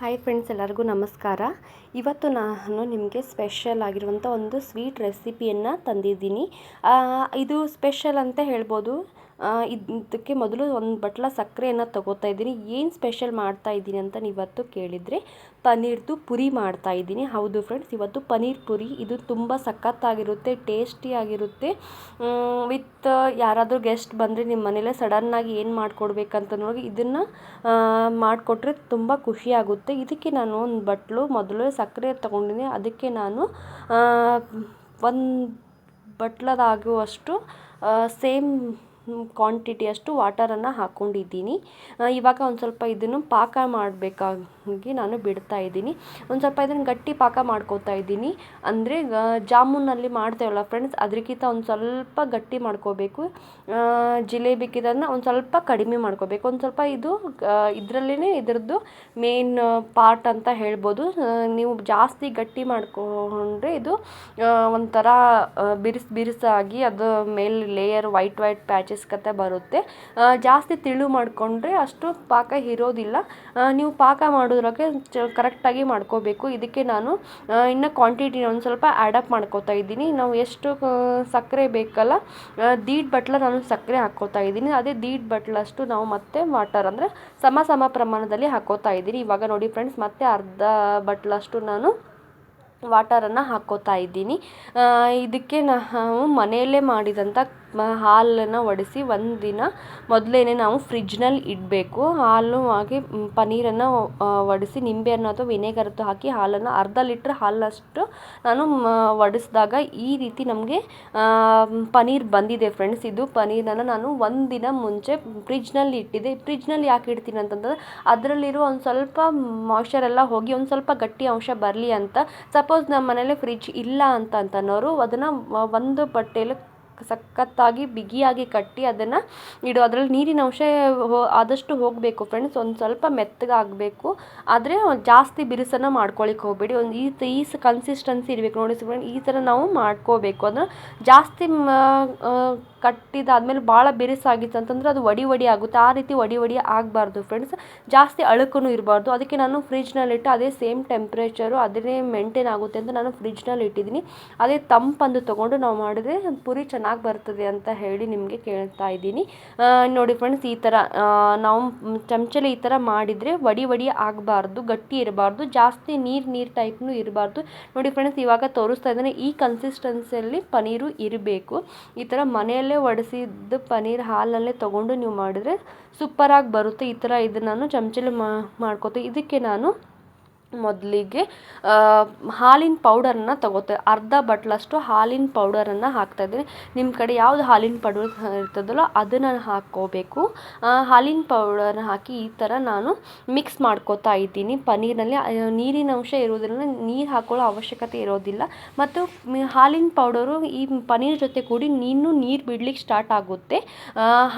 Hi friends ಎಲ್ಲರಿಗೂ ನಮಸ್ಕಾರ. ಇವತ್ತು ನಾನು ನಿಮಗೆ ಸ್ಪೆಷಲ್ ಆಗಿರುವಂಥ ಒಂದು ಸ್ವೀಟ್ ರೆಸಿಪಿಯನ್ನು ತಂದಿದ್ದೀನಿ. ಇದು ಸ್ಪೆಷಲ್ ಅಂತ ಹೇಳ್ಬೋದು. ಇದಕ್ಕೆ ಮೊದಲು ಒಂದು ಬಟ್ಲ ಸಕ್ಕರೆಯನ್ನು ತಗೋತಾ ಇದ್ದೀನಿ. ಏನು ಸ್ಪೆಷಲ್ ಮಾಡ್ತಾ ಇದ್ದೀನಿ ಅಂತ ನೀವತ್ತು ಕೇಳಿದರೆ ಪನ್ನೀರ್ದು ಪುರಿ ಮಾಡ್ತಾ ಇದ್ದೀನಿ. ಹೌದು ಫ್ರೆಂಡ್ಸ್ ಇವತ್ತು ಪನ್ನೀರ್ ಪುರಿ. ಇದು ತುಂಬ ಸಖತ್ತಾಗಿರುತ್ತೆ ಟೇಸ್ಟಿಯಾಗಿರುತ್ತೆ ವಿತ್ ಯಾರಾದರೂ ಗೆಸ್ಟ್ ಬಂದರೆ ನಿಮ್ಮ ಮನೇಲೆ ಸಡನ್ನಾಗಿ ಏನು ಮಾಡಿಕೊಡ್ಬೇಕಂತ ನೋಡಿ ಇದನ್ನು ಮಾಡಿಕೊಟ್ರೆ ತುಂಬ ಖುಷಿಯಾಗುತ್ತೆ ಇದಕ್ಕೆ ನಾನು ಒಂದು ಬಟ್ಲು, ಮೊದಲು ಸಕ್ಕರೆ ತೊಗೊಂಡಿನಿ. ಅದಕ್ಕೆ ನಾನು ಒಂದು ಬಟ್ಲದಾಗುವಷ್ಟು ಸೇಮ್ ಕ್ವಾಂಟಿಟಿಯಷ್ಟು ವಾಟರನ್ನು ಹಾಕ್ಕೊಂಡಿದ್ದೀನಿ ಇವಾಗ ಒಂದು ಸ್ವಲ್ಪ ಇದನ್ನು ಪಾಕ ಮಾಡಬೇಕಾಗಿ ನಾನು ಬಿಡ್ತಾ ಇದ್ದೀನಿ. ಒಂದು ಸ್ವಲ್ಪ ಇದನ್ನು ಗಟ್ಟಿ ಪಾಕ ಮಾಡ್ಕೋತಾ ಇದ್ದೀನಿ. ಅಂದರೆ ಜಾಮೂನಲ್ಲಿ ಮಾಡ್ತೇವಲ್ಲ ಫ್ರೆಂಡ್ಸ್ ಅದಕ್ಕಿಂತ ಒಂದು ಸ್ವಲ್ಪ ಗಟ್ಟಿ ಮಾಡ್ಕೋಬೇಕು. ಜಿಲೇಬಿಕ್ಕಿದನ್ನು ಒಂದು ಸ್ವಲ್ಪ ಕಡಿಮೆ ಮಾಡ್ಕೋಬೇಕು. ಒಂದು ಸ್ವಲ್ಪ ಇದು ಇದರಲ್ಲೇ ಇದರದ್ದು ಮೇನ್ ಪಾರ್ಟ್ ಅಂತ ಹೇಳ್ಬೋದು. ನೀವು ಜಾಸ್ತಿ ಗಟ್ಟಿ ಮಾಡ್ಕೊಂಡ್ರೆ ಇದು ಒಂಥರ ಬಿರುಸು, ಬಿರುಸಾಗಿ ಅದು ಮೇಲೆ ಲೇಯರ್ ವೈಟ್ ವೈಟ್ ಪ್ಯಾಚಸ್ ಕತೆ ಬರುತ್ತೆ. ಜಾಸ್ತಿ ತಿಳು ಮಾಡಿಕೊಂಡ್ರೆ ಅಷ್ಟು ಪಾಕ ಇರೋದಿಲ್ಲ. ನೀವು ಪಾಕ ಮಾಡೋದ್ರಾಗೆ ಚ, ಕರೆಕ್ಟಾಗಿ ಮಾಡ್ಕೋಬೇಕು. ಇದಕ್ಕೆ ನಾನು ಇನ್ನೂ ಇನ್ನು ಕ್ವಾಂಟಿಟಿ ಒಂದು ಸ್ವಲ್ಪ ಆ್ಯಡಪ್ ಮಾಡ್ಕೋತಾ ಇದ್ದೀನಿ. ನಾವು ಎಷ್ಟು ಸಕ್ಕರೆ ಬೇಕಲ್ಲ ದೀಡ್ ಬಟ್ಲ ನಾನು ಸಕ್ಕರೆ ಹಾಕ್ಕೋತಾ ಇದ್ದೀನಿ. ಅದೇ ದೀಡ್ ಬಟ್ಲಷ್ಟು ನಾವು ಮತ್ತೆ ವಾಟರ್ ಅಂದರೆ ಸಮ ಸಮ ಪ್ರಮಾಣದಲ್ಲಿ ಹಾಕೋತಾ ಇದ್ದೀನಿ. ಇವಾಗ ನೋಡಿ ಫ್ರೆಂಡ್ಸ್ ಮತ್ತೆ ಅರ್ಧ ಬಟ್ಲಷ್ಟು ನಾನು ವಾಟರನ್ನು ಹಾಕ್ಕೋತಾ ಇದ್ದೀನಿ. ಇದಕ್ಕೆ ನಾವು ಮನೆಯಲ್ಲೇ ಮಾಡಿದಂಥ ಹಾಲನ್ನು ಒಡೆಸಿ ಒಂದು ದಿನ ಮೊದಲೇನೆ ನಾವು ಫ್ರಿಜ್ನಲ್ಲಿ ಇಡಬೇಕು. ಹಾಲು ಹಾಗೆ ಪನ್ನೀರನ್ನು ಒಡಿಸಿ ನಿಂಬೆಹಣ್ಣು ಅಥವಾ ವಿನೆಗರ್ ಹಾಕಿ ಹಾಲನ್ನು ಅರ್ಧ ಲೀಟ್ರ್ ಹಾಲಷ್ಟು ನಾನು ಒಡಿಸಿದಾಗ ಈ ರೀತಿ ನಮಗೆ ಪನ್ನೀರ್ ಬಂದಿದೆ ಫ್ರೆಂಡ್ಸ್. ಇದು ಪನ್ನೀರನ್ನು ನಾನು ಒಂದು ದಿನ ಮುಂಚೆ ಫ್ರಿಜ್ನಲ್ಲಿ ಇಟ್ಟಿದ್ದೆ. ಫ್ರಿಜ್ನಲ್ಲಿ ಯಾಕೆ ಇಡ್ತೀನಿ ಅಂತಂದ್ರೆ ಅದರಲ್ಲಿರೋ ಒಂದು ಸ್ವಲ್ಪ ಮಾಯ್ಶ್ಚರ್ ಎಲ್ಲ ಹೋಗಿ ಒಂದು ಸ್ವಲ್ಪ ಗಟ್ಟಿ ಅಂಶ ಬರಲಿ ಅಂತ. ಸಪೋಸ್ ನಮ್ಮ ಮನೇಲಿ ಫ್ರಿಜ್ ಇಲ್ಲ ಅಂತ ಅಂತನೋರು ಅದನ್ನು ಒಂದು ಬಟ್ಟೆಯಲ್ಲಿ ಸಖತ್ತಾಗಿ ಬಿಗಿಯಾಗಿ ಕಟ್ಟಿ ಅದನ್ನು ಇಡು. ಅದರಲ್ಲಿ ನೀರಿನ ಅಂಶ ಆದಷ್ಟು ಹೋಗಬೇಕು ಫ್ರೆಂಡ್ಸ್ ಒಂದು ಸ್ವಲ್ಪ ಮೆತ್ತಗಾಗಬೇಕು ಆದರೆ ಜಾಸ್ತಿ ಬಿರುಸನ್ನು ಮಾಡ್ಕೊಳಿಕ್ಕೆ ಹೋಗಬೇಡಿ. ಒಂದು ಈ ಈ ಕನ್ಸಿಸ್ಟೆನ್ಸಿ ಇರಬೇಕು. ನೋಡಿ ಫ್ರೆಂಡ್ ಈ ಥರ ನಾವು ಮಾಡ್ಕೋಬೇಕು. ಅದನ್ನು ಜಾಸ್ತಿ ಕಟ್ಟಿದಾದ್ಮೇಲೆ ಭಾಳ ಬಿರುಸಾಗಿತ್ತು. ಅಂತಂದ್ರೆ ಅದು ಒಡಿ ಒಡಿ ಆಗುತ್ತೆ. ಆ ರೀತಿ ಒಡಿ ಒಡಿ ಆಗಬಾರ್ದು ಫ್ರೆಂಡ್ಸ್ ಜಾಸ್ತಿ ಅಳುಕೂ ಇರಬಾರ್ದು. ಅದಕ್ಕೆ ನಾನು ಫ್ರಿಜ್ನಲ್ಲಿಟ್ಟು ಅದೇ ಸೇಮ್ ಟೆಂಪ್ರೇಚರು ಅದೇ ಮೇಂಟೈನ್ ಆಗುತ್ತೆ ಅಂತ ನಾನು ಫ್ರಿಜ್ನಲ್ಲಿ ಇಟ್ಟಿದ್ದೀನಿ. ಅದೇ ತಂಪಂದು ತೊಗೊಂಡು ನಾವು ಮಾಡಿದ್ರೆ ಪುರಿ ಚೆನ್ನಾಗಿ ಬರ್ತದೆ ಅಂತ ಹೇಳಿ ನಿಮಗೆ ಕೇಳ್ತಾ ಇದ್ದೀನಿ. ನೋಡಿ ಫ್ರೆಂಡ್ಸ್ ಈ ಥರ ನಾವು ಚಮಚಲಿ ಈ ಥರ ಮಾಡಿದರೆ ವಡಿ ವಡಿ ಆಗಬಾರ್ದು, ಗಟ್ಟಿ ಇರಬಾರ್ದು, ಜಾಸ್ತಿ ನೀರು ನೀರು ಟೈಪ್ನು ಇರಬಾರ್ದು. ನೋಡಿ ಫ್ರೆಂಡ್ಸ್ ಇವಾಗ ತೋರಿಸ್ತಾ ಇದ್ದಾನೆ, ಈ ಕನ್ಸಿಸ್ಟೆನ್ಸಿಯಲ್ಲಿ ಪನೀರು ಇರಬೇಕು. ಈ ಥರ ಮನೆಯಲ್ಲೇ ಒಡಿಸಿದ್ದು ಪನ್ನೀರ್ ಹಾಲಲ್ಲೇ ತೊಗೊಂಡು ನೀವು ಮಾಡಿದ್ರೆ ಸೂಪರಾಗಿ ಬರುತ್ತೆ. ಈ ಥರ ಇದನ್ನು ನಾನು ಚಮಚಲಿ ಮಾಡ್ಕೋತೆ. ಇದಕ್ಕೆ ನಾನು ಮೊದಲಿಗೆ ಹಾಲಿನ ಪೌಡರನ್ನು ತಗೋತ. ಅರ್ಧ ಬಟ್ಲಷ್ಟು ಹಾಲಿನ ಪೌಡರನ್ನು ಹಾಕ್ತಾಯಿದ್ದೀನಿ ನಿಮ್ಮ ಕಡೆ ಯಾವುದು ಹಾಲಿನ ಪೌಡರ್ ಇರ್ತದಲ್ಲೋ, ಅದನ್ನು ಹಾಕ್ಕೋಬೇಕು. ಹಾಲಿನ ಪೌಡರ್ ಹಾಕಿ ಈ ಥರ ನಾನು ಮಿಕ್ಸ್ ಮಾಡ್ಕೋತಾ ಇದ್ದೀನಿ ಪನ್ನೀರ್ನಲ್ಲಿ. ನೀರಿನ ಅಂಶ ಇರೋದ್ರಿಂದ ನೀರು ಹಾಕೊಳ್ಳೋ ಅವಶ್ಯಕತೆ ಇರೋದಿಲ್ಲ. ಮತ್ತು ಹಾಲಿನ ಪೌಡರು ಈ ಪನ್ನೀರ್ ಜೊತೆ ಕೂಡಿ ನೀನು ನೀರು ಬಿಡ್ಲಿಕ್ಕೆ ಸ್ಟಾರ್ಟ್ ಆಗುತ್ತೆ.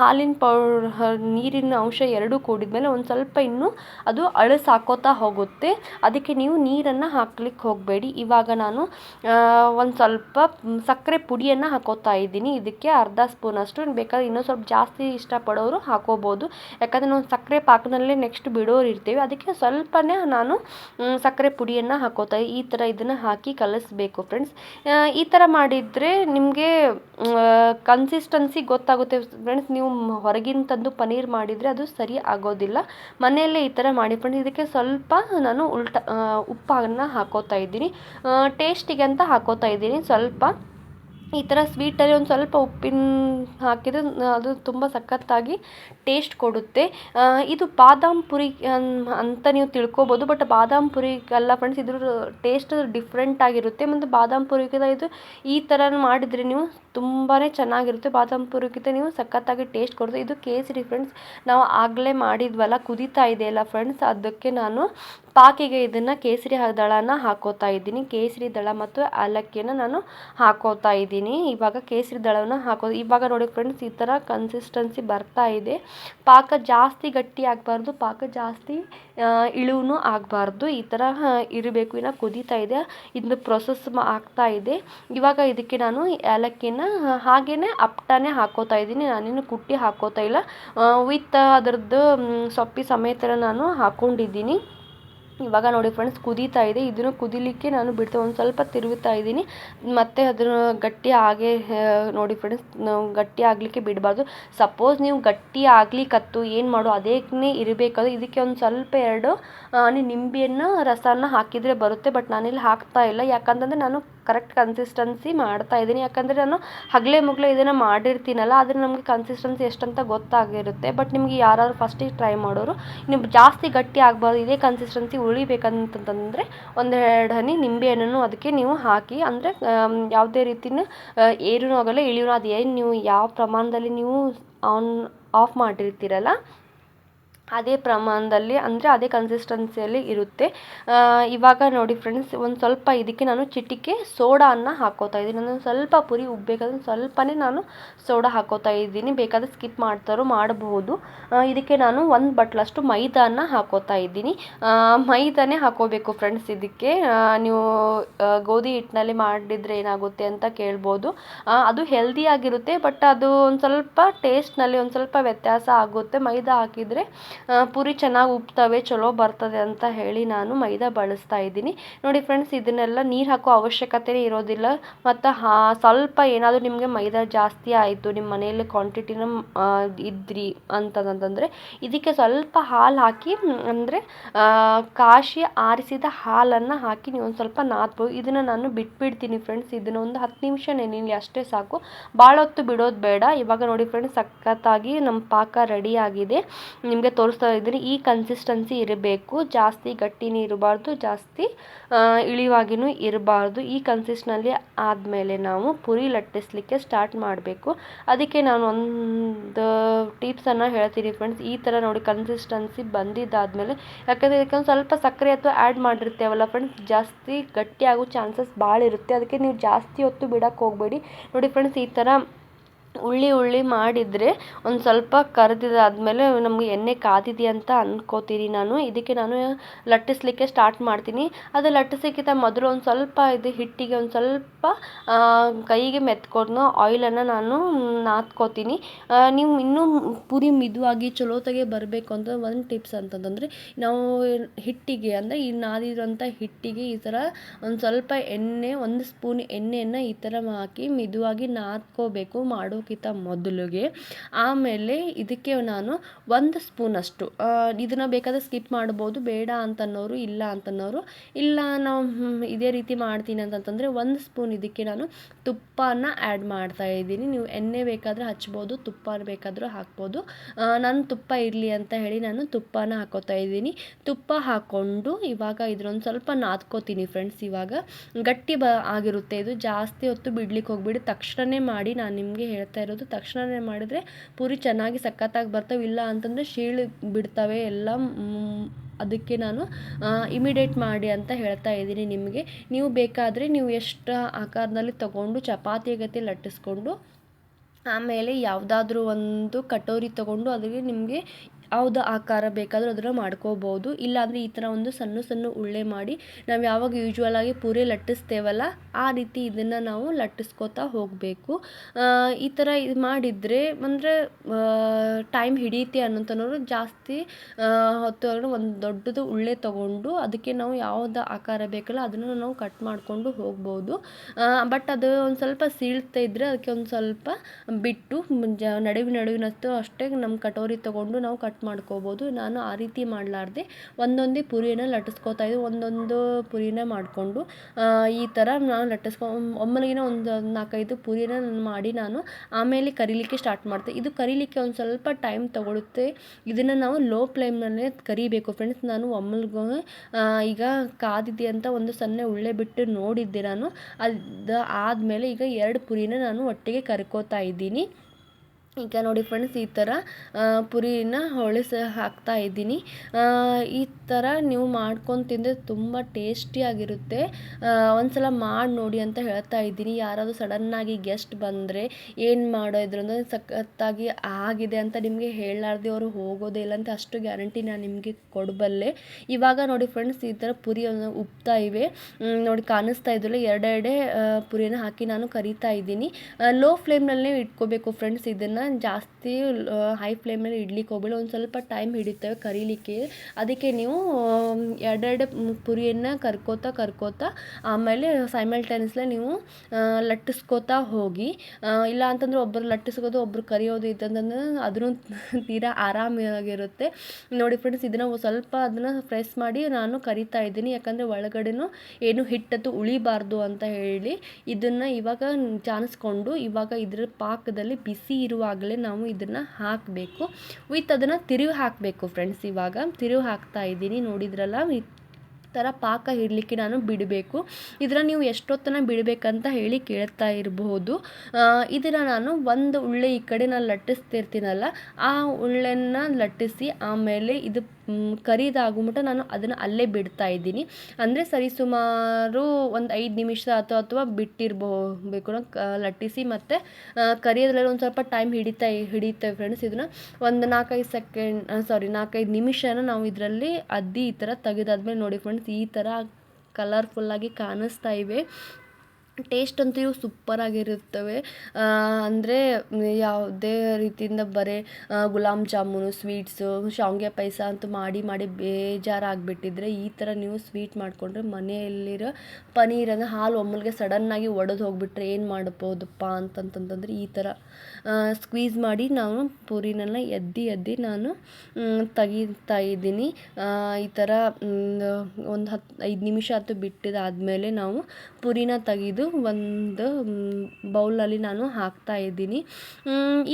ಹಾಲಿನ ಪೌಡರ್, ನೀರಿನ ಅಂಶ ಎರಡೂ ಕೂಡಿದ್ಮೇಲೆ ಒಂದು ಸ್ವಲ್ಪ ಇನ್ನೂ ಅದು ಅಳಸಾಕೋತಾ ಹೋಗುತ್ತೆ. ಅದಕ್ಕೆ ನೀವು ನೀರನ್ನು ಹಾಕ್ಲಿಕ್ಕೆ ಹೋಗಬೇಡಿ. ಇವಾಗ ನಾನು ಒಂದು ಸ್ವಲ್ಪ ಸಕ್ಕರೆ ಪುಡಿಯನ್ನು ಹಾಕೋತಾ ಇದ್ದೀನಿ. ಇದಕ್ಕೆ ಅರ್ಧ ಸ್ಪೂನ್ ಅಷ್ಟು. ಬೇಕಾದ್ರೆ ಇನ್ನೂ ಸ್ವಲ್ಪ ಜಾಸ್ತಿ ಇಷ್ಟಪಡೋರು ಹಾಕೋಬೋದು. ಯಾಕಂದರೆ ನಾವು ಸಕ್ಕರೆ ಪಾಕದಲ್ಲೇ ನೆಕ್ಸ್ಟ್ ಬಿಡೋರು ಇರ್ತೀವಿ. ಅದಕ್ಕೆ ಸ್ವಲ್ಪನೇ ನಾನು ಸಕ್ಕರೆ ಪುಡಿಯನ್ನು ಹಾಕೋತಾ ಈ ಥರ ಇದನ್ನು ಹಾಕಿ ಕಲಿಸ್ಬೇಕು ಫ್ರೆಂಡ್ಸ್ ಈ ಥರ ಮಾಡಿದರೆ ನಿಮಗೆ ಕನ್ಸಿಸ್ಟೆನ್ಸಿ ಗೊತ್ತಾಗುತ್ತೆ ಫ್ರೆಂಡ್ಸ್ ನೀವು ಹೊರಗಿನ ತಂದು ಪನ್ನೀರ್ ಮಾಡಿದರೆ ಅದು ಸರಿ ಆಗೋದಿಲ್ಲ. ಮನೆಯಲ್ಲೇ ಈ ಥರ ಮಾಡಿ ಫ್ರೆಂಡ್ಸ್ ಇದಕ್ಕೆ ಸ್ವಲ್ಪ ನಾನು ಉಲ್ಟ ಉಪ್ಪನ್ನು ಹಾಕೋತಾ ಇದ್ದೀನಿ. ಟೇಸ್ಟಿಗೆ ಅಂತ ಹಾಕೋತಾ ಇದ್ದೀನಿ. ಸ್ವಲ್ಪ ಈ ಥರ ಸ್ವೀಟಲ್ಲಿ ಒಂದು ಸ್ವಲ್ಪ ಉಪ್ಪಿನ ಹಾಕಿದರೆ ಅದು ತುಂಬ ಸಖತ್ತಾಗಿ ಟೇಸ್ಟ್ ಕೊಡುತ್ತೆ. ಇದು ಬಾದಾಮ್ ಪುರಿ ಅಂತ ನೀವು ತಿಳ್ಕೊಬೋದು ಬಟ್ ಬಾದಾಮ್ ಪುರಿಗಲ್ಲ ಫ್ರೆಂಡ್ಸ್ ಇದ್ರ ಟೇಸ್ಟ್ ಡಿಫ್ರೆಂಟ್ ಆಗಿರುತ್ತೆ. ಮತ್ತು ಬಾದಾಮ್ ಪುರಿಗಿಂತ ಇದು ಈ ಥರ ಮಾಡಿದರೆ ನೀವು ತುಂಬಾ ಚೆನ್ನಾಗಿರುತ್ತೆ. ಬಾದಾಮ್ ಪುರಿಗಿಂತ ನೀವು ಸಖತ್ತಾಗಿ ಟೇಸ್ಟ್ ಕೊಡುತ್ತೆ. ಇದು ಕೇಸರಿ ಫ್ರೆಂಡ್ಸ್ ನಾವು ಆಗಲೇ ಮಾಡಿದ್ವಲ್ಲ, ಕುದೀತಾ ಇದೆಯಲ್ಲ ಫ್ರೆಂಡ್ಸ್ ಅದಕ್ಕೆ ನಾನು ಪಾಕಿಗೆ ಇದನ್ನು ಕೇಸರಿ ದಳನ ಹಾಕೋತಾ ಇದ್ದೀನಿ. ಕೇಸರಿ ದಳ ಮತ್ತು ಏಲಕ್ಕಿನ ನಾನು ಹಾಕೋತಾ ಇದ್ದೀನಿ. ಇವಾಗ ಕೇಸರಿ ದಳವನ್ನು ಹಾಕೋ ಇವಾಗ ನೋಡಿ ಫ್ರೆಂಡ್ಸ್ ಈ ಥರ ಕನ್ಸಿಸ್ಟೆನ್ಸಿ ಬರ್ತಾ ಇದೆ. ಪಾಕ ಜಾಸ್ತಿ ಗಟ್ಟಿ ಆಗಬಾರ್ದು, ಪಾಕ ಜಾಸ್ತಿ ಇಳುವೂ ಆಗಬಾರ್ದು. ಈ ಥರ ಇರಬೇಕು. ಇನ್ನು ಕುದೀತಾ ಇದೆ ಇದು ಪ್ರೊಸೆಸ್ ಆಗ್ತಾ ಇದೆ. ಇವಾಗ ಇದಕ್ಕೆ ನಾನು ಏಲಕ್ಕಿನ ಹಾಗೇ ಅಪ್ಟಾನೇ ಹಾಕೋತಾ ಇದ್ದೀನಿ. ನಾನೇನು ಕುಟ್ಟಿ ಹಾಕೋತಾ ಇಲ್ಲ. ವಿತ್ ಅದರದ್ದು ಸೊಪ್ಪಿ ಸಮೇತ ನಾನು ಹಾಕ್ಕೊಂಡಿದ್ದೀನಿ ಇವಾಗ ನೋಡಿ ಫ್ರೆಂಡ್ಸ್ ಕುದೀತಾ ಇದೆ. ಇದನ್ನು ಕುದಿಲಿಕ್ಕೆ ನಾನು ಬಿಡ್ತಾ ಒಂದು ಸ್ವಲ್ಪ ತಿರುಗುತ್ತಾ ಇದ್ದೀನಿ. ಮತ್ತು ಅದನ್ನು ಗಟ್ಟಿ ಹಾಗೆ ನೋಡಿ ಫ್ರೆಂಡ್ಸ್ ನಾವು ಗಟ್ಟಿ ಆಗಲಿಕ್ಕೆ ಬಿಡಬಾರ್ದು. ಸಪೋಸ್ ನೀವು ಗಟ್ಟಿ ಆಗ್ಲಿಕ್ಕತ್ತು ಏನು ಮಾಡು ಅದೇನೇ ಇರಬೇಕಾದ್ರೆ ಇದಕ್ಕೆ ಒಂದು ಸ್ವಲ್ಪ ಎರಡು ನಿಂಬೆಯನ್ನು, ರಸನ ಹಾಕಿದರೆ ಬರುತ್ತೆ. ಬಟ್ ನಾನಿಲ್ಲಿ ಹಾಕ್ತಾ ಇಲ್ಲ. ಯಾಕಂತಂದರೆ ನಾನು ಕರೆಕ್ಟ್ ಕನ್ಸಿಸ್ಟೆನ್ಸಿ ಮಾಡ್ತಾ ಇದ್ದೀನಿ. ಯಾಕಂದರೆ ನಾನು ಹಗಲೇ ಮುಗಲೇ ಇದನ್ನು ಮಾಡಿರ್ತೀನಲ್ಲ, ಆದರೆ ನಮಗೆ ಕನ್ಸಿಸ್ಟೆನ್ಸಿ ಎಷ್ಟಂತ ಗೊತ್ತಾಗಿರುತ್ತೆ. ಬಟ್ ನಿಮಗೆ ಯಾರಾದರೂ ಫಸ್ಟಿಗೆ ಟ್ರೈ ಮಾಡೋರು ನೀವು ಜಾಸ್ತಿ ಗಟ್ಟಿ ಆಗಬಾರ್ದು, ಇದೇ ಕನ್ಸಿಸ್ಟೆನ್ಸಿ ಉಳಿಬೇಕಂತಂದರೆ ಒಂದೆರಡು ಹನಿ ನಿಂಬೆಹಣ್ಣನ್ನು ಅದಕ್ಕೆ ನೀವು ಹಾಕಿ, ಅಂದರೆ ಯಾವುದೇ ರೀತಿಯೂ ಏರೂ ಆಗಲ್ಲ ಇಳಿಯೂ ಅದು ಏನು ನೀವು ಯಾವ ಪ್ರಮಾಣದಲ್ಲಿ ನೀವು ಆನ್ ಆಫ್ ಮಾಡಿರ್ತೀರಲ್ಲ ಅದೇ ಪ್ರಮಾಣದಲ್ಲಿ ಅಂದರೆ ಅದೇ ಕನ್ಸಿಸ್ಟೆನ್ಸಿಯಲ್ಲಿ ಇರುತ್ತೆ. ಇವಾಗ ನೋಡಿ ಫ್ರೆಂಡ್ಸ್ ಒಂದು ಸ್ವಲ್ಪ ಇದಕ್ಕೆ ನಾನು ಚಿಟಿಕೆ ಸೋಡಾನ ಹಾಕೋತಾ ಇದ್ದೀನಿ. ನಾನು ಸ್ವಲ್ಪ ಪುರಿ ಉಬ್ಬಬೇಕಾದ್ರೆ ಸ್ವಲ್ಪನೇ ನಾನು ಸೋಡಾ ಹಾಕೋತಾ ಇದ್ದೀನಿ. ಬೇಕಾದರೆ ಸ್ಕಿಪ್ ಮಾಡ್ತಾರೋ ಮಾಡಬಹುದು ಇದಕ್ಕೆ ನಾನು ಒಂದು ಬಟ್ಲಷ್ಟು ಮೈದಾನ ಹಾಕೋತಾ ಇದ್ದೀನಿ. ಮೈದಾನೇ ಹಾಕೋಬೇಕು ಫ್ರೆಂಡ್ಸ್ ಇದಕ್ಕೆ. ನೀವು ಗೋಧಿ ಹಿಟ್ಟಿನಲ್ಲಿ ಮಾಡಿದರೆ ಏನಾಗುತ್ತೆ ಅಂತ ಕೇಳ್ಬೋದು. ಅದು ಹೆಲ್ದಿಯಾಗಿರುತ್ತೆ ಬಟ್ ಅದು ಒಂದು ಸ್ವಲ್ಪ ಟೇಸ್ಟ್ನಲ್ಲಿ ಒಂದು ಸ್ವಲ್ಪ ವ್ಯತ್ಯಾಸ ಆಗುತ್ತೆ. ಮೈದಾ ಹಾಕಿದರೆ ಪೂರಿ ಚೆನ್ನಾಗಿ ಉಬ್ತವೆ ಚಲೋ ಬರ್ತದೆ ಅಂತ ಹೇಳಿ ನಾನು ಮೈದಾ ಬಳಸ್ತಾ ಇದ್ದೀನಿ. ನೋಡಿ ಫ್ರೆಂಡ್ಸ್ ಇದನ್ನೆಲ್ಲ ನೀರು ಹಾಕೋ ಅವಶ್ಯಕತೆನೇ ಇರೋದಿಲ್ಲ. ಮತ್ತು ಹಾ, ಸ್ವಲ್ಪ ಏನಾದರೂ ನಿಮಗೆ ಮೈದಾ ಜಾಸ್ತಿ ಆಯಿತು ನಿಮ್ಮ ಮನೆಯಲ್ಲಿ ಕ್ವಾಂಟಿಟಿನ ಇದ್ರಿ ಅಂತಂತಂದರೆ, ಇದಕ್ಕೆ ಸ್ವಲ್ಪ ಹಾಲು ಹಾಕಿ, ಅಂದರೆ ಕಾಶಿ ಆರಿಸಿದ ಹಾಲನ್ನು ಹಾಕಿ ನೀವು ಒಂದು ಸ್ವಲ್ಪ ನಾದ್ಬೋದು. ಇದನ್ನು ನಾನು ಬಿಟ್ಬಿಡ್ತೀನಿ ಫ್ರೆಂಡ್ಸ್ ಇದನ್ನು ಒಂದು ಹತ್ತು ನಿಮಿಷ ನೆನೆಯಲಿ ಅಷ್ಟೇ ಸಾಕು. ಭಾಳ ಹೊತ್ತು ಬಿಡೋದು ಬೇಡ. ಇವಾಗ ನೋಡಿ ಫ್ರೆಂಡ್ಸ್ ಸಖತ್ತಾಗಿ ನಮ್ಮ ಪಾಕ ರೆಡಿ ಆಗಿದೆ. ನಿಮಗೆ ತೋರಿಸ್ ತೋರಿಸ್ತಾ ಇದ್ದೀನಿ. ಈ ಕನ್ಸಿಸ್ಟೆನ್ಸಿ ಇರಬೇಕು. ಜಾಸ್ತಿ ಗಟ್ಟಿನೂ ಇರಬಾರ್ದು, ಜಾಸ್ತಿ ಇಳಿವಾಗಿನೂ ಇರಬಾರ್ದು. ಈ ಕನ್ಸಿಸ್ಟ್ನಲ್ಲಿ ಆದಮೇಲೆ ನಾವು ಪುರಿ ಲಟ್ಟಿಸ್ಲಿಕ್ಕೆ ಸ್ಟಾರ್ಟ್ ಮಾಡಬೇಕು. ಅದಕ್ಕೆ ನಾನು ಒಂದು ಟಿಪ್ಸನ್ನು ಹೇಳ್ತೀನಿ ಫ್ರೆಂಡ್ಸ್ ಈ ಥರ ನೋಡಿ ಕನ್ಸಿಸ್ಟೆನ್ಸಿ ಬಂದಿದ್ದಾದಮೇಲೆ, ಯಾಕಂದರೆ ಇದಕ್ಕೆ ಒಂದು ಸ್ವಲ್ಪ ಸಕ್ಕರೆ ಅಥವಾ ಆ್ಯಡ್ ಮಾಡಿರ್ತೇವಲ್ಲ ಫ್ರೆಂಡ್ಸ್ ಜಾಸ್ತಿ ಗಟ್ಟಿಯಾಗೋ ಚಾನ್ಸಸ್ ಭಾಳ ಇರುತ್ತೆ. ಅದಕ್ಕೆ ನೀವು ಜಾಸ್ತಿ ಹೊತ್ತು ಬಿಡೋಕ್ಕೆ ಹೋಗಬೇಡಿ. ನೋಡಿ ಫ್ರೆಂಡ್ಸ್ ಈ ಥರ ಉಳ್ಳಿ ಉಳ್ಳಿ ಮಾಡಿದರೆ ಒಂದು ಸ್ವಲ್ಪ ಕರೆದಿದ್ದಾದ್ಮೇಲೆ ನಮಗೆ ಎಣ್ಣೆ ಕಾದಿದೆ ಅಂತ ಅನ್ಕೋತೀನಿ ನಾನು. ಇದಕ್ಕೆ ನಾನು ಲಟ್ಟಿಸ್ಲಿಕ್ಕೆ ಸ್ಟಾರ್ಟ್ ಮಾಡ್ತೀನಿ. ಅದು ಲಟ್ಟಿಸೋಕ್ಕಿಂತ ಮೊದಲು ಒಂದು ಸ್ವಲ್ಪ ಇದು ಹಿಟ್ಟಿಗೆ ಒಂದು ಸ್ವಲ್ಪ ಕೈಗೆ ಮೆತ್ಕೊಂಡು ಆಯಿಲನ್ನು ನಾನು ನಾದ್ಕೋತೀನಿ. ನೀವು ಇನ್ನೂ ಪೂರಿ ಮಿದುವಾಗಿ ಚಲೋತಾಗೆ ಬರಬೇಕು ಅಂತ ಒಂದು ಟಿಪ್ಸ್ ಅಂತಂದರೆ, ನಾವು ಹಿಟ್ಟಿಗೆ ಅಂದರೆ ಈ ನಾದಿರೋಂಥ ಹಿಟ್ಟಿಗೆ ಈ ಥರ ಒಂದು ಸ್ವಲ್ಪ ಎಣ್ಣೆ, ಒಂದು ಸ್ಪೂನ್ ಎಣ್ಣೆಯನ್ನು ಈ ಥರ ಹಾಕಿ ಮಿದುವಾಗಿ ನಾದ್ಕೋಬೇಕು, ಮಾಡೋ ಮಾಡೋಕ್ಕಿಂತ ಮೊದಲಿಗೆ. ಆಮೇಲೆ ಇದಕ್ಕೆ ನಾನು ಒಂದು ಸ್ಪೂನಷ್ಟು ಇದನ್ನು ಬೇಕಾದರೆ ಸ್ಕಿಪ್ ಮಾಡ್ಬೋದು. ಬೇಡ ಅಂತನ್ನೋರು, ಇಲ್ಲ ಅಂತನ್ನೋರು, ಇಲ್ಲ ನಾವು ಇದೇ ರೀತಿ ಮಾಡ್ತೀನಿ ಅಂತಂತಂದರೆ ಒಂದು ಸ್ಪೂನ್ ಇದಕ್ಕೆ ನಾನು ತುಪ್ಪನ ಆ್ಯಡ್ ಮಾಡ್ತಾ ಇದ್ದೀನಿ. ನೀವು ಎಣ್ಣೆ ಬೇಕಾದರೆ ಹಚ್ಬೋದು ತುಪ್ಪ ಬೇಕಾದರೂ ಹಾಕ್ಬೋದು. ನಾನು ತುಪ್ಪ ಇರಲಿ ಅಂತ ಹೇಳಿ ನಾನು ತುಪ್ಪನ ಹಾಕೋತಾ ಇದ್ದೀನಿ. ತುಪ್ಪ ಹಾಕ್ಕೊಂಡು ಇವಾಗ ಇದ್ರೊಂದು ಸ್ವಲ್ಪ ನಾದ್ಕೋತೀನಿ ಫ್ರೆಂಡ್ಸ್ ಇವಾಗ. ಗಟ್ಟಿ ಬ, ಆಗಿರುತ್ತೆ. ಇದು ಜಾಸ್ತಿ ಹೊತ್ತು ಬಿಡ್ಲಿಕ್ಕೆ ಹೋಗ್ಬಿಡಿ. ತಕ್ಷಣವೇ ಮಾಡಿ ನಾನು ನಿಮಗೆ ಹೇಳ್ತಾ ಇರೋದು. ತಕ್ಷಣವೇ ಮಾಡಿದರೆ ಪೂರಿ ಚೆನ್ನಾಗಿ ಸಖತ್ತಾಗಿ ಬರ್ತವೆ, ಇಲ್ಲ ಅಂತಂದರೆ ಶೀಳು ಬಿಡ್ತವೆ, ಎಲ್ಲ ಅದಕ್ಕೆ ನಾನು ಇಮಿಡಿಯೇಟ್ ಮಾಡಿ ಅಂತ ಹೇಳ್ತಾ ಇದ್ದೀನಿ ನಿಮಗೆ. ನೀವು ಬೇಕಾದರೆ ನೀವು ಎಷ್ಟು ಆಕಾರದಲ್ಲಿ ತಗೊಂಡು ಚಪಾತಿ ಗತಿ ಲಟ್ಟಿಸ್ಕೊಂಡು, ಆಮೇಲೆ ಯಾವುದಾದ್ರೂ ಒಂದು ಕಟೋರಿ ತಗೊಂಡು ಅದಕ್ಕೆ ನಿಮಗೆ ಯಾವುದು ಆಕಾರ ಬೇಕಾದರೂ ಅದನ್ನು ಮಾಡ್ಕೋಬೋದು. ಇಲ್ಲಾಂದರೆ ಈ ಥರ ಒಂದು ಸಣ್ಣ ಸಣ್ಣ ಉಳ್ಳೆ ಮಾಡಿ ನಾವು ಯಾವಾಗ ಯೂಶ್ವಲಾಗಿ ಪೂರಿ ಲಟ್ಟಿಸ್ತೇವಲ್ಲ, ಆ ರೀತಿ ಇದನ್ನು ನಾವು ಲಟ್ಟಿಸ್ಕೋತಾ ಹೋಗಬೇಕು. ಈ ಥರ ಇದು ಮಾಡಿದರೆ ಅಂದರೆ ಟೈಮ್ ಹಿಡಿಯುತ್ತೆ ಅನ್ನೋಂಥವ್ರು ಜಾಸ್ತಿ ಹೊತ್ತು ಒಂದು ದೊಡ್ಡದು ಉಳ್ಳೆ ತಗೊಂಡು ಅದಕ್ಕೆ ನಾವು ಯಾವ್ದು ಆಕಾರ ಬೇಕಲ್ಲ ಅದನ್ನು ನಾವು ಕಟ್ ಮಾಡಿಕೊಂಡು ಹೋಗ್ಬೋದು. ಬಟ್ ಅದು ಒಂದು ಸ್ವಲ್ಪ ಸೀಳ್ತಾ ಇದ್ದರೆ ಅದಕ್ಕೆ ಒಂದು ಸ್ವಲ್ಪ ಬಿಟ್ಟು ನಡುವಿನ ನಡುವಿನಷ್ಟು ಅಷ್ಟೇ ನಮ್ಮ ಕಟೋರಿ ತಗೊಂಡು ನಾವು ಕಟ್ ಮಾಡ್ಕೋಬೋದು. ನಾನು ಆ ರೀತಿ ಮಾಡಲಾರ್ದೆ ಒಂದೊಂದೇ ಪುರಿನ ಲಟ್ಟಿಸ್ಕೋತಾ ಇದ್ದೆ, ಒಂದೊಂದು ಪುರಿನ ಮಾಡಿಕೊಂಡು ಈ ಥರ ನಾನು ಲಟ್ಟಿಸ್ಕೊ ಒಮ್ಮಲಿಗಿನ ಒಂದು ನಾಲ್ಕೈದು ಪುರಿನ ಮಾಡಿ ನಾನು ಆಮೇಲೆ ಕರಿಲಿಕ್ಕೆ ಸ್ಟಾರ್ಟ್ ಮಾಡ್ತೆ ಇದು ಕರಿಲಿಕ್ಕೆ ಒಂದು ಸ್ವಲ್ಪ ಟೈಮ್ ತೊಗೊಳುತ್ತೆ. ಇದನ್ನು ನಾವು ಲೋ ಫ್ಲೇಮ್ನಲ್ಲೇ ಕರಿಬೇಕು ಫ್ರೆಂಡ್ಸ್. ನಾನು ಒಮ್ಮೆಲ್ಗೂ ಈಗ ಕಾದಿದೆ ಅಂತ ಒಂದು ಸಣ್ಣ ಉಳ್ಳೆ ಬಿಟ್ಟು ನೋಡಿದ್ದೆ ನಾನು. ಅದು, ಆದಮೇಲೆ ಈಗ ಎರಡು ಪುರಿನ ನಾನು ಒಟ್ಟಿಗೆ ಕರ್ಕೋತಾ ಇದ್ದೀನಿ. ಈಗ ನೋಡಿ ಫ್ರೆಂಡ್ಸ್ ಈ ಥರ ಪುರಿನ ಹೊಳಿಸ ಹಾಕ್ತಾ ಇದ್ದೀನಿ. ಈ ಥರ ನೀವು ಮಾಡ್ಕೊಂಡು ತಿಂದರೆ ತುಂಬ ಟೇಸ್ಟಿಯಾಗಿರುತ್ತೆ ಒಂದು ಸಲ ಮಾಡಿ ನೋಡಿ ಅಂತ ಹೇಳ್ತಾ ಇದ್ದೀನಿ. ಯಾರಾದರೂ ಸಡನ್ನಾಗಿ ಗೆಸ್ಟ್ ಬಂದರೆ ಏನು ಮಾಡೋದ್ರು ಅಂದರೆ ಸಖತ್ತಾಗಿ ಆಗಿದೆ ಅಂತ ನಿಮಗೆ ಹೇಳಲಾರ್ದೆ ಅವರು ಹೋಗೋದೇ ಇಲ್ಲ ಅಂತ ಅಷ್ಟು ಗ್ಯಾರಂಟಿ ನಾನು ನಿಮಗೆ ಕೊಡಬಲ್ಲೆ. ಇವಾಗ ನೋಡಿ ಫ್ರೆಂಡ್ಸ್ ಈ ಥರ ಪುರಿ ಉಪ್ತಾ ಇವೆ. ನೋಡಿ ಕಾಣಿಸ್ತಾ ಇದ್ರಲ್ಲ ಎರಡೆರಡೆ ಪುರಿನ ಹಾಕಿ ನಾನು ಕರಿತಾ ಇದ್ದೀನಿ. ಲೋ ಫ್ಲೇಮ್ನಲ್ಲೇ ಇಟ್ಕೋಬೇಕು ಫ್ರೆಂಡ್ಸ್ ಇದನ್ನು ಜಾಸ್ತಿ ಹೈ ಫ್ಲೇಮಲ್ಲಿ ಇಡ್ಲಿಕ್ಕೆ ಹೋಗಬೇಡಿ. ಒಂದು ಸ್ವಲ್ಪ ಟೈಮ್ ಹಿಡಿತವೆ ಕರೀಲಿಕ್ಕೆ. ಅದಕ್ಕೆ ನೀವು ಎರಡೆರಡು ಪುರಿಯನ್ನು ಕರ್ಕೋತಾ ಕರ್ಕೋತಾ, ಆಮೇಲೆ ಸೈಮಲ್ಟೇನಿಯಸ್ಲಿ ನೀವು ಲಟ್ಟಿಸ್ಕೋತಾ ಹೋಗಿ ಇಲ್ಲ ಅಂತಂದ್ರೆ ಒಬ್ಬರು ಲಟ್ಟಿಸ್ಕೋದು ಒಬ್ಬರು ಕರಿಯೋದು ಇತ್ತಂತಂದ್ರೆ ಅದನ್ನು ತೀರಾ ಆರಾಮಾಗಿರುತ್ತೆ. ನೋಡಿ ಫ್ರೆಂಡ್ಸ್ ಇದನ್ನು ಸ್ವಲ್ಪ ಅದನ್ನು ಫ್ರೆಸ್ ಮಾಡಿ ನಾನು ಕರಿತಾ ಇದ್ದೀನಿ. ಯಾಕಂದರೆ ಒಳಗಡೆನೂ ಏನು ಹಿಟ್ಟತ್ತು ಉಳಿಬಾರ್ದು ಅಂತ ಹೇಳಿ, ಇದನ್ನು ಇವಾಗ ಜಾನಿಸ್ಕೊಂಡು ಇವಾಗ ಇದರ ಪಾಕದಲ್ಲಿ ಬಿಸಿ ಇರುವಾಗಲೇ ನಾವು ಇದನ್ನು ಹಾಕಬೇಕು. ವಿತ್ ಅದನ್ನು ತಿರುವಿ ಹಾಕಬೇಕು ಫ್ರೆಂಡ್ಸ್ ಇವಾಗ. ತಿರುವಿ ಹಾಕ್ತಾ ಇದ್ದೀನಿ. ನೋಡಿದ್ರಲ್ಲ? ಥರ ಪಾಕ ಇರಲಿಕ್ಕೆ ನಾನು ಬಿಡಬೇಕು. ಇದರ ನೀವು ಎಷ್ಟೊತ್ತನ ಬಿಡಬೇಕಂತ ಹೇಳಿ ಕೇಳ್ತಾ ಇರಬಹುದು ಇದನ್ನು ನಾನು ಒಂದು ಉಳ್ಳೆ ಈ ಕಡೆ ನಾನು ಲಟ್ಟಿಸ್ತಿರ್ತೀನಲ್ಲ? ಆ ಉಳ್ಳೆನ ಲಟ್ಟಿಸಿ ಆಮೇಲೆ ಇದು ಕರಿದಾಗುಮಟ ನಾನು ಅದನ್ನು ಅಲ್ಲೇ ಬಿಡ್ತಾ ಇದ್ದೀನಿ. ಅಂದರೆ ಸರಿಸುಮಾರು ಒಂದು ಐದು ನಿಮಿಷ ಅಥವಾ ಅಥವಾ ಬಿಟ್ಟಿರ್ಬೋಬೇಕು ಲಟ್ಟಿಸಿ ಮತ್ತು ಕರಿಯೋದ್ರಲ್ಲಿ ಒಂದು ಸ್ವಲ್ಪ ಟೈಮ್ ಹಿಡಿತಾ, ಹಿಡಿತೇವೆ ಫ್ರೆಂಡ್ಸ್ ಇದನ್ನು ಒಂದು ನಾಲ್ಕೈದು ಸೆಕೆಂಡ್ ಸಾರಿ ನಾಲ್ಕೈದು ನಿಮಿಷನ ನಾವು ಇದರಲ್ಲಿ ಅದ್ದಿ ಈ ಥರ ತೆಗೆದಾದ್ಮೇಲೆ ನೋಡಿ ಫ್ರೆಂಡ್ಸ್ ಈ ಥರ ಕಲರ್ಫುಲ್ಲಾಗಿ ಕಾಣಿಸ್ತಾ ಇವೆ. ಟೇಸ್ಟ್ ಅಂತೂ ಇವು ಸೂಪರಾಗಿರುತ್ತವೆ ಅಂದರೆ ಯಾವುದೇ ರೀತಿಯಿಂದ ಬರೀ ಗುಲಾಬ್ ಜಾಮೂನು, ಸ್ವೀಟ್ಸು, ಶಾವಿಗೆ ಪಾಯಸ ಅಂತೂ ಮಾಡಿ ಮಾಡಿ ಬೇಜಾರಾಗಿಬಿಟ್ಟಿದ್ರೆ ಈ ಥರ ನೀವು ಸ್ವೀಟ್ ಮಾಡಿಕೊಂಡ್ರೆ ಮನೆಯಲ್ಲಿರೋ ಪನೀರನ್ನು ಹಾಲು ಒಮ್ಮಲ್ಗೆ ಸಡನ್ನಾಗಿ ಒಡೆದು ಹೋಗಿಬಿಟ್ರೆ ಏನು ಮಾಡ್ಬೋದಪ್ಪ ಅಂತಂತಂತಂದರೆ ಈ ಥರ. ಸ್ಕ್ವೀಸ್ ಮಾಡಿ ನಾವು ಪೂರಿನೆಲ್ಲ ಎದ್ದಿ ಎದ್ದಿ ನಾನು ತೆಗಿತಾ ಇದ್ದೀನಿ. ಈ ಥರ ಒಂದು ಹತ್ತು, ಐದು ನಿಮಿಷ ಆಯ್ತು ಬಿಟ್ಟಿದ್ದಾದಮೇಲೆ ನಾವು ಪುರಿನ ತೆಗೆದು ಒಂದು ಬೌಲಲ್ಲಿ ನಾನು ಹಾಕ್ತಾ ಇದ್ದೀನಿ.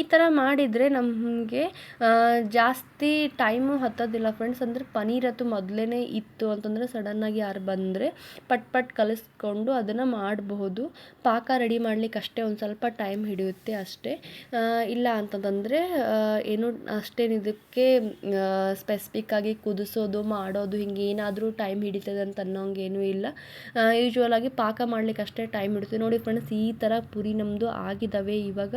ಈ ಥರ ಮಾಡಿದರೆ ನಮಗೆ ಜಾಸ್ತಿ ಟೈಮು ಹತ್ತೋದಿಲ್ಲ ಫ್ರೆಂಡ್ಸ್. ಅಂದರೆ ಪನೀರ್ ಅಂತೂ ಮೊದಲೇ ಇತ್ತು ಅಂತಂದರೆ ಸಡನ್ನಾಗಿ ಯಾರು ಬಂದರೆ ಪಟ್ ಪಟ್ ಕಲಿಸ್ಕೊಂಡು ಅದನ್ನು ಮಾಡಬಹುದು. ಪಾಕ ರೆಡಿ ಮಾಡಲಿಕ್ಕೆ ಅಷ್ಟೇ ಒಂದು ಸ್ವಲ್ಪ ಟೈಮ್ ಹಿಡಿಯುತ್ತೆ ಅಷ್ಟೇ. ಇಲ್ಲ ಅಂತಂದರೆ ಏನು ಅಷ್ಟೇನು ಇದಕ್ಕೆ ಸ್ಪೆಸಿಫಿಕ್ಕಾಗಿ ಕುದಿಸೋದು, ಮಾಡೋದು ಹಿಂಗೆ ಏನಾದರೂ ಟೈಮ್ ಹಿಡಿತದೆ ಅಂತ ಅನ್ನೋಂಗೇನೂ ಇಲ್ಲ. ಯೂಶ್ವಲಾಗಿ ಪಾಕ ಮಾಡ್ಲಿಕ್ಕೆ ಅಷ್ಟೇ ಟೈಮ್ ಹಿಡಿತು ನೋಡಿ ಫ್ರೆಂಡ್ಸ್ ಈ ಥರ ಪುರಿ ನಮ್ಮದು ಆಗಿದ್ದಾವೆ. ಇವಾಗ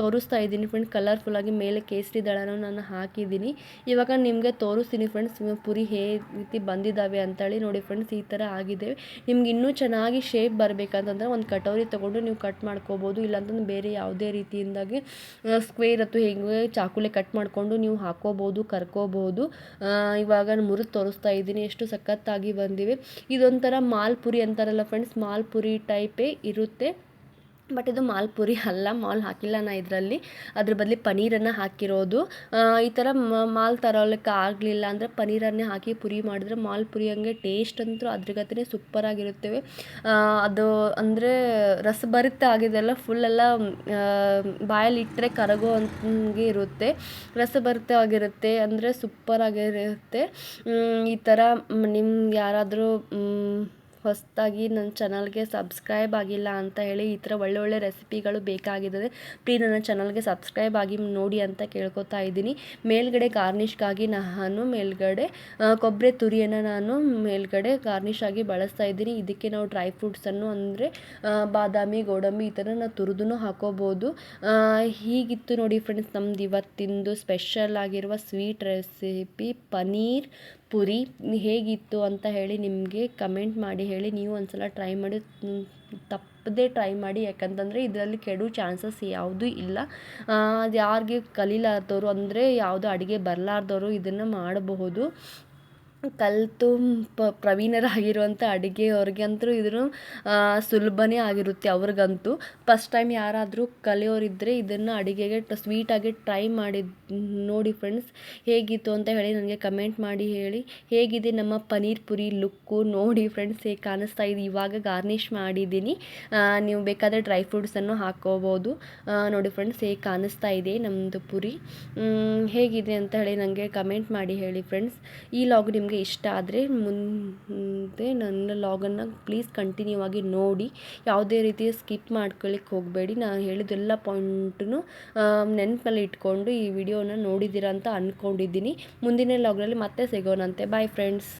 ತೋರಿಸ್ತಾ ಇದ್ದೀನಿ ಫ್ರೆಂಡ್ಸ್ ಕಲರ್ಫುಲ್ಲಾಗಿ ಮೇಲೆ ಕೇಸರಿ ದಳನ ನಾನು ಹಾಕಿದ್ದೀನಿ. ಇವಾಗ ನಿಮಗೆ ತೋರಿಸ್ತೀನಿ ಫ್ರೆಂಡ್ಸ್ ಪುರಿ ಹೇ ರೀತಿ ಬಂದಿದ್ದಾವೆ ಅಂತೇಳಿ. ನೋಡಿ ಫ್ರೆಂಡ್ಸ್ ಈ ಥರ ಆಗಿದೆ. ನಿಮ್ಗೆ ಇನ್ನೂ ಚೆನ್ನಾಗಿ ಶೇಪ್ ಬರಬೇಕಂತಂದ್ರೆ ಒಂದು ಕಟೋರಿ ತೊಗೊಂಡು ನೀವು ಕಟ್ ಮಾಡ್ಕೋಬೋದು. ಇಲ್ಲಾಂತಂದ್ರೆ ಬೇರೆ ಯಾವುದೇ ರೀತಿಯಿಂದಾಗಿ ಸ್ಕ್ವೇರ್ ಅಥವಾ ಹೆಂಗೆ ಚಾಕುಲೆ ಕಟ್ ಮಾಡಿಕೊಂಡು ನೀವು ಹಾಕೋಬೋದು ಕರ್ಕೋಬೋದು. ಇವಾಗ ಮುರಿದು ತೋರಿಸ್ತಾ ಇದ್ದೀನಿ. ಎಷ್ಟು ಸಖತ್ತಾಗಿ ಬಂದಿವೆ. ಇದೊಂಥರ ಮಾಲ್ಪುರಿ ಅಂತಾರಲ್ಲ ಫ್ರೆಂಡ್ಸ್ ಮಾಲ್ಪುರಿ ಟೈಪೇ ಇರುತ್ತೆ. ಬಟ್ ಇದು ಮಾಲ್ಪುರಿ ಅಲ್ಲ, ಮಾಲ್ ಹಾಕಿಲ್ಲ ನಾ ಇದರಲ್ಲಿ. ಅದ್ರ ಬದಲು ಪನೀರನ್ನು ಹಾಕಿರೋದು. ಈ ಥರ ಮಾಲ್ ತರೋಲಿಕ್ಕೆ ಆಗಲಿಲ್ಲ ಅಂದರೆ ಪನೀರನ್ನೇ ಹಾಕಿ ಪುರಿ ಮಾಡಿದ್ರೆ ಮಾಲ್ ಪುರಿ ಹಂಗೆ ಟೇಸ್ಟ್ ಅಂತೂ ಅದ್ರಗತಿನೇ ಸೂಪರಾಗಿರುತ್ತವೆ ಅದು ಅಂದರೆ ರಸಭರಿತ ಆಗಿದೆಲ್ಲ ಫುಲ್ಲೆಲ್ಲ ಬಾಯಲ್ಲಿ ಇಟ್ಟರೆ ಕರಗೋ ಹಂಗೆ ಇರುತ್ತೆ. ರಸಭರಿತವಾಗಿರುತ್ತೆ ಅಂದರೆ ಸೂಪರಾಗಿರುತ್ತೆ ಈ ಥರ ನಿಮ್ಗೆ ಯಾರಾದರೂ ಹೊಸದಾಗಿ ನನ್ನ ಚಾನಲ್ಗೆ ಸಬ್ಸ್ಕ್ರೈಬ್ ಆಗಿಲ್ಲ ಅಂತ ಹೇಳಿ ಈ ಥರ ಒಳ್ಳೆ ಒಳ್ಳೆ ರೆಸಿಪಿಗಳು ಬೇಕಾಗಿದ್ದಾರೆ ಪ್ಲೀಸ್ ನನ್ನ ಚಾನಲ್ಗೆ ಸಬ್ಸ್ಕ್ರೈಬ್ ಆಗಿ ನೋಡಿ ಅಂತ ಕೇಳ್ಕೊತಾ ಇದ್ದೀನಿ. ಮೇಲ್ಗಡೆ ಗಾರ್ನಿಷ್ಗಾಗಿ ನಾನು ಮೇಲ್ಗಡೆ ಕೊಬ್ಬರಿ ತುರಿಯನ್ನು ನಾನು ಮೇಲ್ಗಡೆ ಗಾರ್ನಿಷ್ ಆಗಿ ಬಳಸ್ತಾ ಇದ್ದೀನಿ. ಇದಕ್ಕೆ ನಾವು ಡ್ರೈ ಫ್ರೂಟ್ಸನ್ನು ಅಂದರೆ ಬಾದಾಮಿ, ಗೋಡಂಬಿ ಈ ಥರ ನಾವು ತುರಿದು ಹಾಕೋಬೋದು ಹೀಗಿತ್ತು ನೋಡಿ ಫ್ರೆಂಡ್ಸ್ ನಮ್ದು ಇವತ್ತಿಂದು ಸ್ಪೆಷಲ್ ಆಗಿರುವ ಸ್ವೀಟ್ ರೆಸಿಪಿ ಪನೀರ್ ಪುರಿ ಹೇಗಿತ್ತು ಅಂತ ಹೇಳಿ ನಿಮಗೆ ಕಮೆಂಟ್ ಮಾಡಿ ಹೇಳಿ. ನೀವು ಒಂದು ಸಲ ಟ್ರೈ ಮಾಡಿ ತಪ್ಪದೇ ಟ್ರೈ ಮಾಡಿ. ಯಾಕಂತಂದರೆ ಇದರಲ್ಲಿ ಕೆಡು ಚಾನ್ಸಸ್ ಯಾವುದೂ ಇಲ್ಲ. ಅದು ಯಾರಿಗೆ ಕಲೀಲಾರ್ದವರು ಅಂದರೆ ಯಾವುದೋ ಅಡುಗೆ ಬರಲಾರ್ದವರು ಇದನ್ನು ಮಾಡಬಹುದು. ಕಲಿತು ಪ್ರವೀಣರಾಗಿರುವಂಥ ಅಡುಗೆಯವ್ರಿಗಂತೂ ಇದನ್ನು ಸುಲಭನೇ ಆಗಿರುತ್ತೆ ಅವ್ರಿಗಂತೂ. ಫಸ್ಟ್ ಟೈಮ್ ಯಾರಾದರೂ ಕಲಿಯೋರಿದ್ದರೆ ಇದನ್ನು ಅಡುಗೆಗೆ ಸ್ವೀಟಾಗಿ ಟ್ರೈ ಮಾಡಿ, ನೋಡಿ ಫ್ರೆಂಡ್ಸ್, ಹೇಗಿತ್ತು ಅಂತ ಹೇಳಿ ನನಗೆ ಕಮೆಂಟ್ ಮಾಡಿ ಹೇಳಿ. ಹೇಗಿದೆ ನಮ್ಮ ಪನೀರ್ ಪುರಿ ಲುಕ್ಕು ನೋಡಿ ಫ್ರೆಂಡ್ಸ್, ಹೇಗೆ ಕಾಣಿಸ್ತಾ ಇದೆ. ಇವಾಗ ಗಾರ್ನಿಷ್ ಮಾಡಿದ್ದೀನಿ. ನೀವು ಬೇಕಾದರೆ ಡ್ರೈ ಫ್ರೂಟ್ಸನ್ನು ಹಾಕ್ಕೋಬೋದು ನೋಡಿ ಫ್ರೆಂಡ್ಸ್, ಹೇಗೆ ಕಾಣಿಸ್ತಾ ಇದೆ ನಮ್ಮದು ಪುರಿ. ಹೇಗಿದೆ ಅಂತ ಹೇಳಿ ನನಗೆ ಕಮೆಂಟ್ ಮಾಡಿ ಹೇಳಿ ಫ್ರೆಂಡ್ಸ್. ಈ ಲಾಗ್ ನಿಮ್ಗೆ ನಿಮಗೆ ಇಷ್ಟ ಆದರೆ ಮುಂದೆ ನನ್ನ ಲಾಗನ್ನು ಪ್ಲೀಸ್ ಕಂಟಿನ್ಯೂ ಆಗಿ ನೋಡಿ. ಯಾವುದೇ ರೀತಿಯ ಸ್ಕಿಪ್ ಮಾಡ್ಕೊಳ್ಳಿಕ್ಕೆ ಹೋಗಬೇಡಿ. ನಾನು ಹೇಳಿದೆಲ್ಲ ಪಾಯಿಂಟನ್ನು ನೆನಪಲ್ಲಿ ಇಟ್ಕೊಂಡು ಈ ವಿಡಿಯೋನ ನೋಡಿದ್ದೀರಾ ಅಂತ ಅಂದ್ಕೊಂಡಿದ್ದೀನಿ ಮುಂದಿನ ಲಾಗ್ನಲ್ಲಿ ಮತ್ತೆ ಸಿಗೋಣಂತೆ. Bye friends